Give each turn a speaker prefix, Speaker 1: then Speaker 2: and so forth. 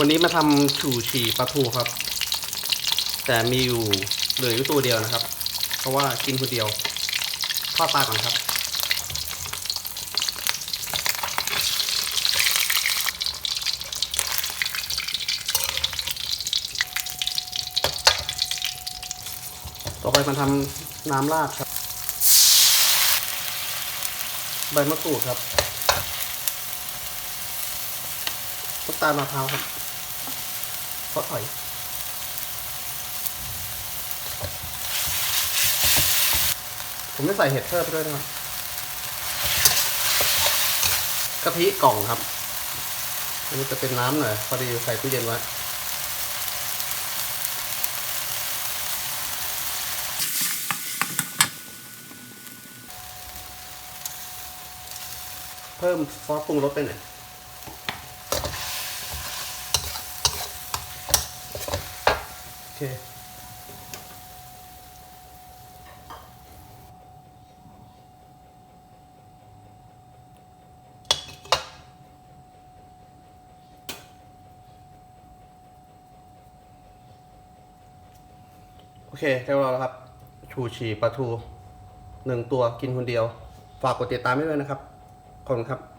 Speaker 1: วันนี้มาทำฉู่ฉี่ปลาทูครับ แต่มีอยู่เหลืออยู่ตัวเดียวนะครับ เพราะว่ากินคนเดียวทอดปลาก่อนครับ ต่อไปมาทำน้ำราดครับ ใบมะกรูดครับน้ำตาลมะพร้าวครับ ซอสหอยผมจะใส่เห็ดเพิ่มด้วยนะครับกะทิกล่องครับอันนี้จะเป็นน้ำหน่อยพอดีใส่ตู้เย็นไว้เพิ่มซอสปรุงรสไปหน่อยโอ เคโอเคเรียบร้อยแล้วครับ ชูชีปลาทูหนึ่งตัวกินคนเดียว ฝากกดติดตามไว้ด้วยนะครับ ขอบคุณครับ